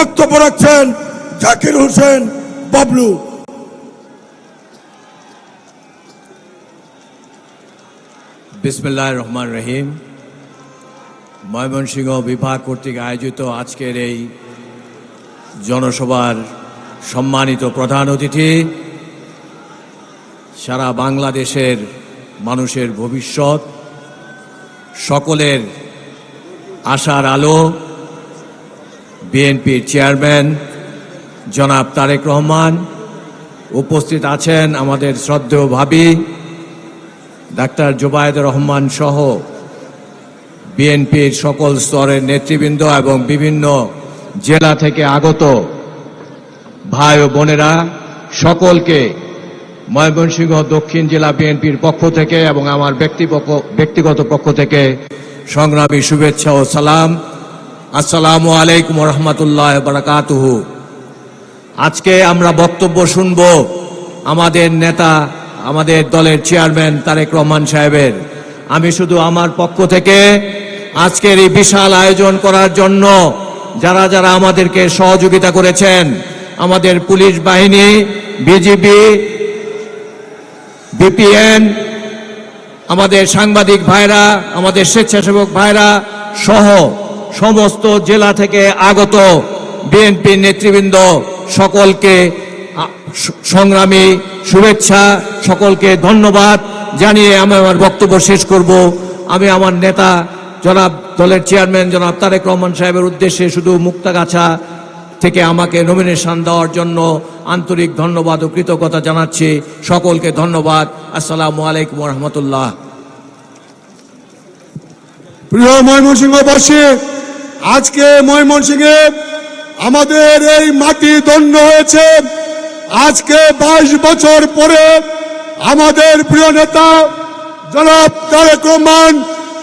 বক্তব্য রাখছেন জাকির হোসেন বাবলু। বিসমিল্লাহ রহমান রহিম। ময়মনসিংহ বিভাগ কর্তৃক আয়োজিত আজকের এই জনসভার সম্মানিত প্রধান অতিথি, সারা বাংলাদেশের মানুষের ভবিষ্যৎ, সকলের আশার আলো বিএনপির চেয়ারম্যান জনাব তারেক রহমান, উপস্থিত আছেন আমাদের শ্রদ্ধেয় ভাবি, ডাক্তার জুবায়েদ রহমান সহ বিএনপির সকল স্তরের নেতৃবৃন্দ এবং বিভিন্ন জেলা থেকে আগত ভাই ও বোনেরা, সকলকে ময়মনসিংহ দক্ষিণ জেলা বিএনপির পক্ষ থেকে এবং আমার ব্যক্তিগত পক্ষ থেকে সংগ্রামী শুভেচ্ছা ও সালাম। আসসালামু আলাইকুম রহমতুল্লাহ বারাকাতুহু আজকে আমরা বক্তব্য শুনব আমাদের নেতা, আমাদের দলের চেয়ারম্যান তারেক রহমান সাহেবের। আমি শুধু আমার পক্ষ থেকে আজকের এই বিশাল আয়োজন করার জন্য যারা যারা আমাদেরকে সহযোগিতা করেছেন, আমাদের পুলিশ বাহিনী, বিজিবি, বিপিএন, আমাদের সাংবাদিক ভাইরা, আমাদের স্বেচ্ছাসেবক ভাইরা সহ সমস্ত জেলা থেকে আগত বিএনপি নেতৃবৃন্দ সকলকে সংগ্রামী শুভেচ্ছা, সকলকে ধন্যবাদ জানিয়ে আমি আমার বক্তব্য শেষ করব। আমি আমার নেতা জনাব, দলের চেয়ারম্যান জনাব তারেক রহমান সাহেবের উদ্দেশ্যে শুধু মুক্তাগাছা থেকে আমাকে নমিনেশন দেওয়ার জন্য আন্তরিক ধন্যবাদ ও কৃতজ্ঞতা জানাচ্ছি। সকলকে ধন্যবাদ। আসসালামু আলাইকুম রহমতুল্লাহ। প্রিয় ময়মনসিংহবাসী আজকে ময়মনসিংহে আমাদের এই মাটি ধন্য হয়েছে। আজকে বাইশ বছর পরে আমাদের প্রিয় নেতা জনাব তারেক রহমান,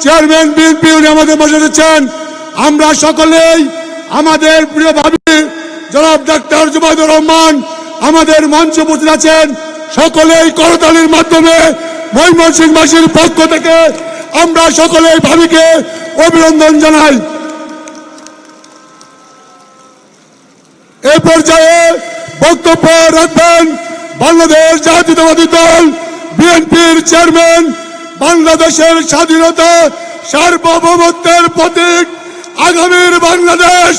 চেয়ারম্যান বিএনপি উনি আমাদের বসে রয়েছেন আমরা সকলেই আমাদের প্রিয় ভাবি জনাব ডাক্তার জুবাইদুর রহমান আমাদের মঞ্চে উপস্থিত আছেন। সকলেই করতালির মাধ্যমে ময়মনসিংহবাসীর পক্ষ থেকে আমরা সকলেই ভাবিকে অভিনন্দন জানাই। পর্যায়ে বক্তব্য রাখবেন বাংলাদেশ জাতীয়তাবাদী দল, বিএনপির চেয়ারম্যান, বাংলাদেশের স্বাধীনতা সার্বভৌমত্বের প্রতীক, আগামীর বাংলাদেশ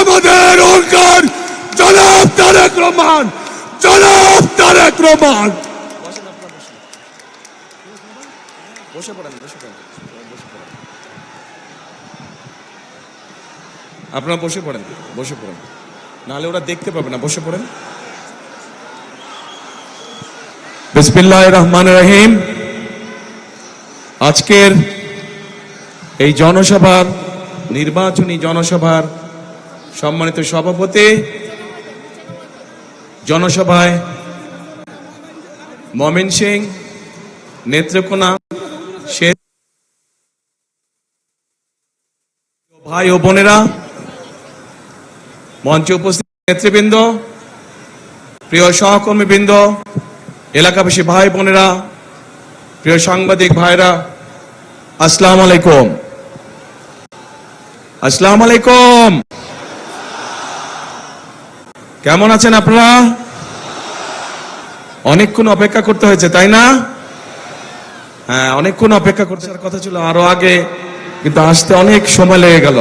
আমাদের অঙ্কার জনাব তারেক রহমান, জনাব তারেক রহমান। আপনারা বসে পড়েন বসে পড়েন। নাহলে ওরা দেখতে পাবে না। বসে পড়েন। বিসমিল্লাহ রহমান রহিম। আজকের এই জনসভার, নির্বাচনী জনসভার সম্মানিত সভাপতি জনসভায় মমিন সিং, নেত্রকোনা ভাই ও বোনেরা মঞ্চে উপস্থিত নেতৃবৃন্দ, প্রিয় সহকর্মীবৃন্দ, এলাকাবাসী ভাই বোনেরা, প্রিয় সাংবাদিক ভাইরা, আসসালাম আলাইকুম। আসসালাম আলাইকুম। কেমন আছেন আপনারা? অনেকক্ষণ অপেক্ষা করতে হয়েছে, তাই না? হ্যাঁ অনেকক্ষণ অপেক্ষা করতে কথা ছিল আরও আগে, কিন্তু আসতে অনেক সময় লেগে গেল।